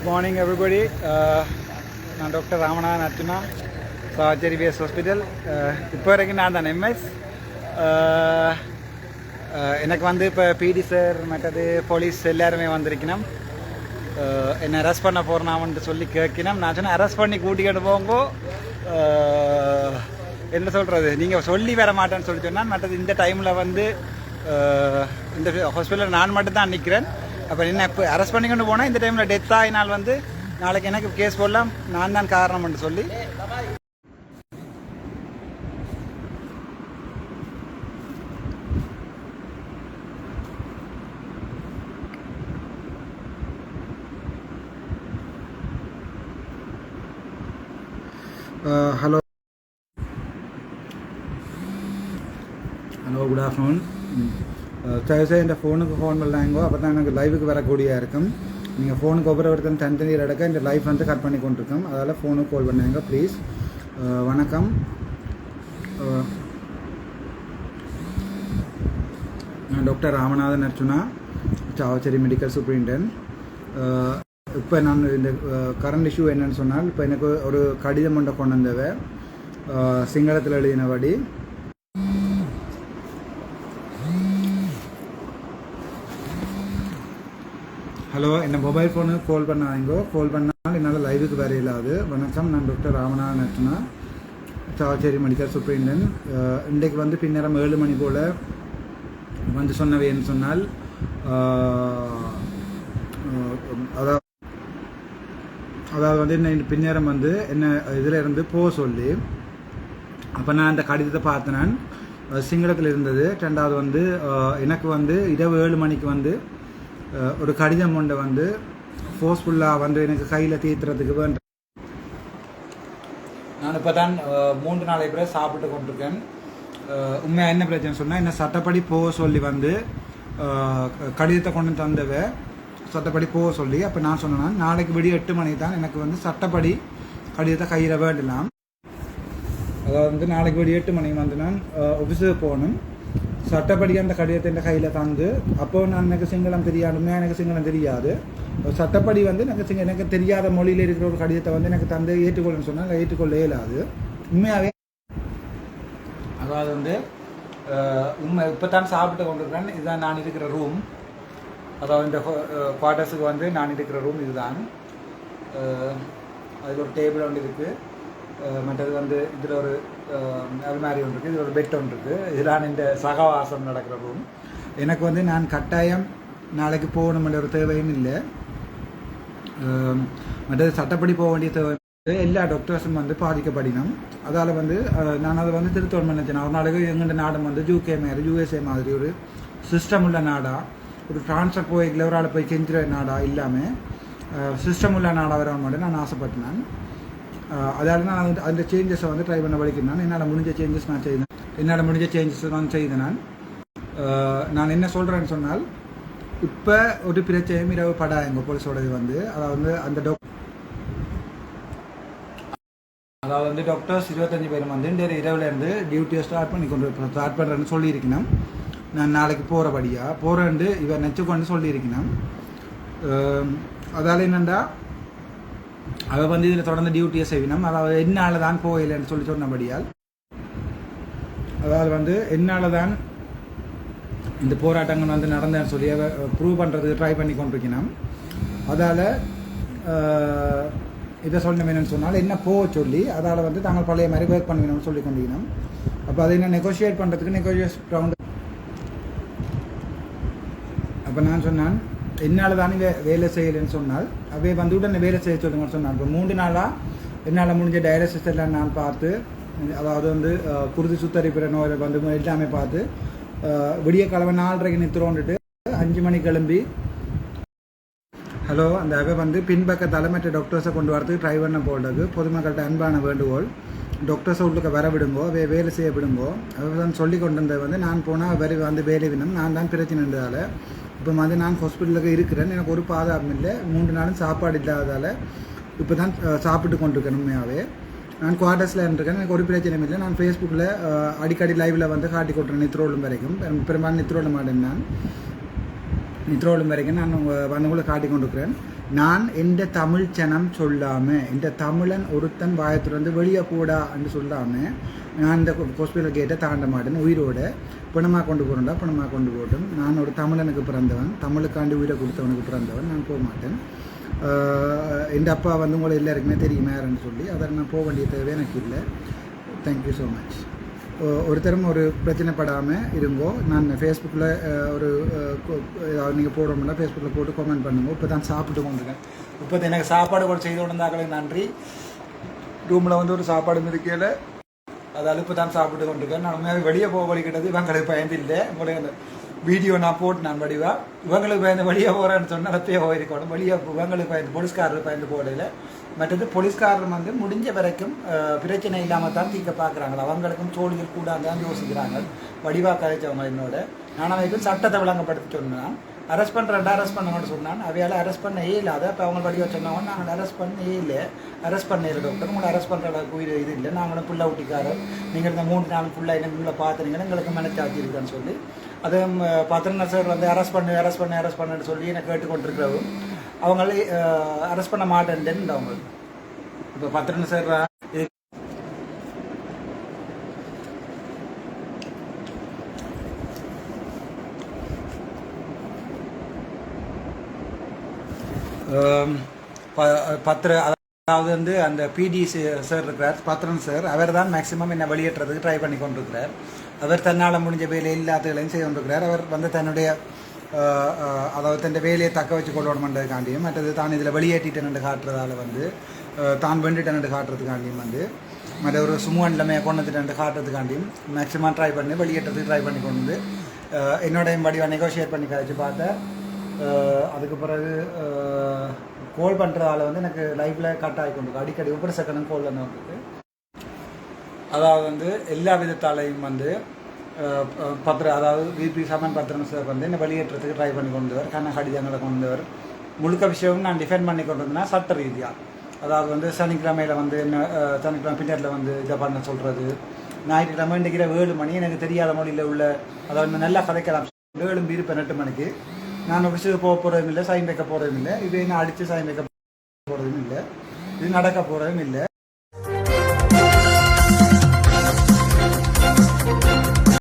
Good morning everybody நான் doctor Ramanathan Arjuna Chavakachcheri base hospital uh, இப்போ வரைக்கும் நான் தான் எம்எஸ் uh, uh, எனக்கு வந்து இப்போ பிடி சார் மற்றது போலீஸ் எல்லாருமே வந்திருக்கணும். என்னை அரெஸ்ட் பண்ண போகிறனாமன்ட்டு சொல்லி கேட்கணும். நான் சொன்னேன் அரெஸ்ட் பண்ணி கூட்டிக்கிட்டு போங்கோ. என்ன சொல்கிறது நீங்கள் சொல்லி வர மாட்டேன்னு சொல்லி சொன்னால் மற்றது இந்த டைமில் வந்து இந்த ஹாஸ்பிட்டலில் நான் மட்டும்தான் நிற்கிறேன் அப்போ என்ன இப்போ அரெஸ்ட் பண்ணி கொண்டு போனால் இந்த டைமில் டெத் ஆகினால் வந்து நாளைக்கு எனக்கு கேஸ் போடலாம்? நான் தான் காரணம்னு சொல்லி. Hello hello good afternoon Thursday இந்த ஃபோனுக்கு ஃபோன் பண்ணலாங்கோ அப்போ தான் எனக்கு லைவுக்கு வரக்கூடிய இருக்கும் நீங்கள் ஃபோனுக்கு ஒவ்வொரு ஒருத்தரும் தனித்தனியில் எடுக்க இந்த லைஃப் வந்து கட் பண்ணி கொண்டிருக்கோம் அதால் ஃபோனுக்கு கால் பண்ணாங்க ப்ளீஸ் வணக்கம் நான் doctor Ramanathan Archchuna Chavakachcheri medical superintendent இப்போ நான் இந்த கரண்ட் இஷ்யூ என்னன்னு சொன்னால் இப்போ எனக்கு ஒரு கடிதம் ஒன்றை கொண்டு வந்தவ சிங்களத்தில் எழுதினபடி ஹலோ என்ன மொபைல் ஃபோனுக்கு கால் பண்ணாதீங்கோ கால் பண்ணால் என்னால் லைவுக்கு வர இல்லாது வணக்கம் நான் டாக்டர் ராமநாதன் நட்டுனா சாச்சேரி மெடிக்கல் சூப்பரிண்டன் இன்றைக்கு வந்து பின்னரம் ஏழு மணி போல் வந்து சொன்னவைன்னு சொன்னால் அதாவது அதாவது வந்து என்ன பின்னேரம் வந்து என்ன இதில் இருந்து போக சொல்லி அப்போ நான் அந்த கடிதத்தை பார்த்தேன். நான் சிங்களத்தில் இருந்தது ரெண்டாவது வந்து எனக்கு வந்து இரவு ஏழு மணிக்கு வந்து ஒரு கடிதம் ஒன்று வந்து ஃபோர்ஸ்ஃபுல்லாக வந்து எனக்கு கையில் தீர்த்துறதுக்கு வேண்ட நான் இப்போ தான் மூன்று நாளை பிறகு சாப்பிட்டு கொண்டிருக்கேன். உண்மையாக என்ன பிரச்சனை சொன்னால் என்ன சட்டப்படி போக சொல்லி வந்து கடிதத்தை கொண்டு தந்தவ சட்டப்படி போக சொல்லி அப்போ நான் சொன்னேன் நாளைக்கு விடிய எட்டு மணி தான் எனக்கு வந்து சட்டப்படி கடிதத்தை கையில் வேண்டலாம். அதாவது வந்து நாளைக்கு விடிய எட்டு மணிக்கு வந்து நான் ஆஃபீஸுக்கு போகணும். சட்டப்படி அந்த கடிதத்தை என் கையில் தந்து அப்போ நான் எனக்கு சிங்களம் தெரியாதுமே எனக்கு சிங்களம் தெரியாது. சட்டப்படி வந்து எனக்கு சிங்க எனக்கு தெரியாத மொழியில் இருக்கிற ஒரு கடிதத்தை வந்து எனக்கு தந்து ஏற்றுக்கொள்ளணும்னு சொன்னால் ஏற்றுக்கொள்ள இயலாது. உண்மையாகவே அதாவது வந்து உண்மை இப்போ தான் சாப்பிட்டு கொண்டிருக்கிறேன் இதுதான் நான் இருக்கிற ரூம் அதாவது இந்த குவார்ட்டர்ஸுக்கு வந்து நான் இருக்கிற ரூம் இதுதான். அதில் ஒரு டேபிள் ஒன்று இருக்குது மற்றது வந்து இதில் ஒரு அஹ், அல்மாரி ஒன்று இருக்குது இதில் ஒரு பெட் ஒன்று இருக்குது இதுதான் இந்த சகவாசம் நடக்கிற ரூம் எனக்கு வந்து நான் கட்டாயம் நாளைக்கு போகணுமென்ற ஒரு தேவையும் இல்லை. மற்றது சட்டப்படி போக வேண்டிய தேவை எல்லா டாக்டர்ஸும் வந்து பாதிக்கப்படினோம் அதால் வந்து நான் அதை வந்து திருத்தோன் நினைச்சேன் ஒரு நாளைக்கு எங்கள்ட நாடும் வந்து யூகே மாதிரி யூஎஸ்ஏ மாதிரி ஒரு சிஸ்டம் உள்ள நாடா ஒரு ஃப்ரான்ஸை போய் ஒரு போய் கெஞ்சுற நாடா இல்லாமல் சிஸ்டம் உள்ள நாடாக வர மட்டும் நான் ஆசைப்பட்டேன். அதால் நான் அந்த- அந்த சேஞ்சஸை வந்து ட்ரை பண்ண வலிக்கிறேன் என்னால் முடிஞ்ச சேஞ்சஸ் நான் செய்தேன் என்னால் முடிஞ்ச சேஞ்சஸ் நான் செய்தேன் நான் நான் என்ன சொல்கிறேன்னு சொன்னால் இப்போ ஒரு பிரச்சனையும் இரவு படா எங்கள் போலீஸோடது வந்து அதாவது வந்து அந்த டாக் அதாவது வந்து டாக்டர்ஸ் இருபத்தஞ்சு பேரும் வந்து இந்த இரவுலேருந்து டியூட்டியை ஸ்டார்ட் பண்ணி கொண்டு ஸ்டார்ட் பண்ணுறேன்னு சொல்லியிருக்கணும் நான் நாளைக்கு போகிறபடியாக போகிறேன்ட்டு இவர் நெச்சுக்கொண்டு சொல்லியிருக்கணும் அதால் என்னண்டா அவ வந்து இதில் தொடர்ந்து டியூட்டியை செய்வினோம். அதாவது என்னால் தான் போகலைன்னு சொல்லி சொன்னபடியால் அதாவது வந்து என்னால் தான் இந்த போராட்டங்கள் வந்து நடந்தேன்னு சொல்லி அவள் ப்ரூவ் பண்ணுறதுக்கு ட்ரை பண்ணி கொண்டிருக்கணும் அதால் இதை சொல்லணும் என்னன்னு சொன்னால் என்ன போக சொல்லி அதால் வந்து தாங்கள் பழைய மாதிரி ஒர்க் பண்ணிக்கணும்னு சொல்லி கொண்டிருக்கணும் அப்போ அதை என்ன நெகோஷியேட் பண்ணுறதுக்கு நெகோஷியேட் ரவுண்ட் அப்போ நான் சொன்னான் என்னால் தானே வே வேலை செய்யலைன்னு சொன்னால் அப்படியே வந்து உடனே வேலை செய்ய சொல்லுங்கன்னு சொன்னான் இப்போ மூன்று நாளாக என்னால் முடிஞ்ச டயாலிசிஸ் எல்லாம் நான் பார்த்து அதாவது வந்து குருதி சுத்தரிப்பிற நோயை வந்து எல்லாமே பார்த்து விடிய கிழமை நாலரைக்கு நித்துறோன்ட்டு அஞ்சு மணி கிளம்பி ஹலோ அந்த அவை வந்து பின்பக்கத்தால் மற்ற டாக்டர்ஸை கொண்டு வரதுக்கு ட்ரை பண்ண போடுறது பொதுமக்கள்கிட்ட அன்பான வேண்டுகோள். டாக்டர்ஸை உள்ளுக்க வர விடுங்கோ வே வேலை செய்ய விடுங்கோ. அவர் தான் சொல்லி கொண்டு வந்தது வந்து நான் போனால் வரி வந்து வேலை வினம் நான் தான் பிரச்சனைன்றதால இப்போ வந்து நான் ஹாஸ்பிட்டலுக்கு இருக்கிறேன். எனக்கு ஒரு பாதாரம் இல்லை. மூன்று நாளும் சாப்பாடு இல்லாததால் இப்போ தான் சாப்பிட்டு கொண்டிருக்கேன் உண்மையாகவே நான் குவார்டர்ஸில் இருந்திருக்கேன். எனக்கு ஒரு பிரச்சனையும் இல்லை. நான் ஃபேஸ்புக்கில் அடிக்கடி லைவில் வந்து காட்டி கொட்டுறேன் நித்ரோலும் வரைக்கும். பெரும்பாலும் நித்ரோல மாட்டேன் நான். நித்ரோலும் வரைக்கும் நான் உங்கள் வந்தவங்களை காட்டி கொண்டிருக்கிறேன். நான் எந்த தமிழ் சனம் சொல்லாமல் இந்த தமிழன் ஒருத்தன் வாயத்துலேருந்து வெளியே போடா என்று நான் இந்த ஹாஸ்பிட்டல் கேட்டை தாண்ட மாட்டேன். உயிரோட. பிணமாக கொண்டு போகிறேன்டா பிணமாக கொண்டு போட்டும் நான் ஒரு தமிழனுக்கு பிறந்தவன். தமிழுக்காண்டி உயிரை கொடுத்தவனுக்கு பிறந்தவன். நான் போக மாட்டேன். ஆஹ் எந்த அப்பா வந்து உங்களை எல்லாருக்குமே தெரியும் யாருன்னு சொல்லி அதை நான் போக வேண்டிய தேவை எனக்கு இல்லை. தேங்க்யூ ஸோ மச் ஒருத்தரும் ஒரு பிரச்சனைப்படாமல் இருங்கோ. நான் ஃபேஸ்புக்கில் ஒரு நீங்கள் போடுறோம்னா ஃபேஸ்புக்கில் போட்டு கமெண்ட் பண்ணுங்க. இப்போ தான் சாப்பிட்டு கொண்டிருக்கேன். இப்போ எனக்கு சாப்பாடு கூட செய்து கொண்டிருந்தாக்களுக்கு நன்றி. ரூமில் வந்து ஒரு சாப்பாடு இருக்கையில் அது அலுப்பு தான் சாப்பிட்டு கொண்டிருக்கேன். நான் உண்மையாக வெளியே போக வழிகிட்டது இவங்களுக்கு பயந்து இல்லை. உங்களுக்கு அந்த வீடியோ நான் போட்டு நான் வடிவா. இவங்களுக்கு பயந்து வெளியே போகிறேன்னு சொன்னால் அப்பயே போயிருக்கணும் வெளியே இவங்களுக்கு பயந்து போலீஸ்காரர் பயந்து போடல மற்றது போலீஸ்காரர் வந்து முடிஞ்ச வரைக்கும் பிரச்சனை இல்லாமல் தான் தீர்க்க பார்க்குறாங்க. அவங்களுக்கும் சோழிகள் கூடாது தான் யோசிக்கிறாங்க. வடிவா கதைச்சவங்க என்னோட. நான் அவைக்கும் சட்டத்தை விளங்கப்படுத்தி சொன்னான். அரெஸ்ட் பண்ணுறேன்டா அரெஸ்ட் பண்ணுங்கன்னு சொன்னான். அவையால் அரெஸ்ட் பண்ண இயலாத அப்போ அவங்க வடிவா சொன்னாங்க நாங்கள் அரெஸ்ட் பண்ண இல்லை. அரெஸ்ட் பண்ணிருக்கோம் டாக்டர் உங்களை அரெஸ்ட் பண்ணுற அளவுக்கு இது இது இல்லை. நாங்களும் புள்ள ஊட்டிக்காரர். நீங்கள் இந்த மூணு நாள் ஃபுல்லாக எனக்கு உங்களை பார்த்துறீங்கன்னா எங்களுக்கு மனச்சாட்சி இருக்கான்னு சொல்லி. அதே பத்திரன சார் வந்து அரெஸ்ட் பண்ணு அரெஸ்ட் பண்ணு அரெஸ்ட் பண்ணுன்னு சொல்லி என்னை கேட்டுக்கொண்டிருக்கிறவும் அவங்களே அரெஸ்ட் பண்ண மாட்டேன்ட்டு அவங்க இப்போ பத்திரன சார் பத்திர அதாவது வந்து அந்த பிடி சார் இருக்கிறார் பத்ரன் சார் அவர் தான் மேக்சிமம் என்னை வெளியேற்றதுக்கு ட்ரை பண்ணி கொண்டிருக்கிறார். அவர் தன்னால் முடிஞ்ச வேலை எல்லாத்துகளையும் செய்து கொண்டிருக்கிறார். அவர் வந்து தன்னுடைய அதாவது தன் வேலையை தக்க வச்சு கொள்ளணுமென்றதுக்காண்டியும் மற்றது தான் இதில் வெளியேற்றிட்டேன்னு காட்டுறதால வந்து தான் வெண்டுட்டேன்னு காட்டுறதுக்காண்டியும் வந்து மற்ற ஒரு சும்மான் இல்லாமல் கொண்டு காட்டுறதுக்காண்டியும் மேக்ஸிமம் ட்ரை பண்ணி வெளியேற்றதுக்கு ட்ரை பண்ணி கொண்டு வந்து ஆஹ், என்னோட நெகோஷியேட் பண்ணி கழிச்சு பார்த்தேன் அதுக்கு பிறகு கோல் பண்ணுறதால வந்து எனக்கு லைஃப்பில் கட் ஆகி கொண்டு அடிக்கடி ஒவ்வொரு செகண்டும் கோல் வந்து வந்தது அதாவது வந்து எல்லா விதத்தாலையும் வந்து பத்திரம் பத்திர அதாவது விபி சமன் பத்திரம் சார் வந்து என்னை வெளியேற்றத்துக்கு ட்ரை பண்ணி கொண்டு வர கண்ண கடிதங்களை கொண்டு வர முழுக்க விஷயமும் நான் டிஃபெண்ட் பண்ணி கொண்டு வந்தேன்னா சட்ட ரீதியாக அதாவது வந்து சனிக்கிழமையில் வந்து என்ன சனிக்கிழமை பின்னரில் வந்து இதை பண்ண சொல்கிறது ஞாயிற்றுக்கிழமை இன்றைக்கிற ஏழு மணி எனக்கு தெரியாத மொழியில் உள்ள அதாவது நல்லா கதைக்கலாம். ஏழும் இருப்பேன் எட்டு மணிக்கு. நான் ஆஃபீஸுக்கு போக போகிறதும் இல்லை சைன் வைக்க போகிறதும் இல்லை. இது என்ன அடித்து சைன் வைக்க போகிறதும் இல்லை. இது நடக்க போகிறதும் இல்லை.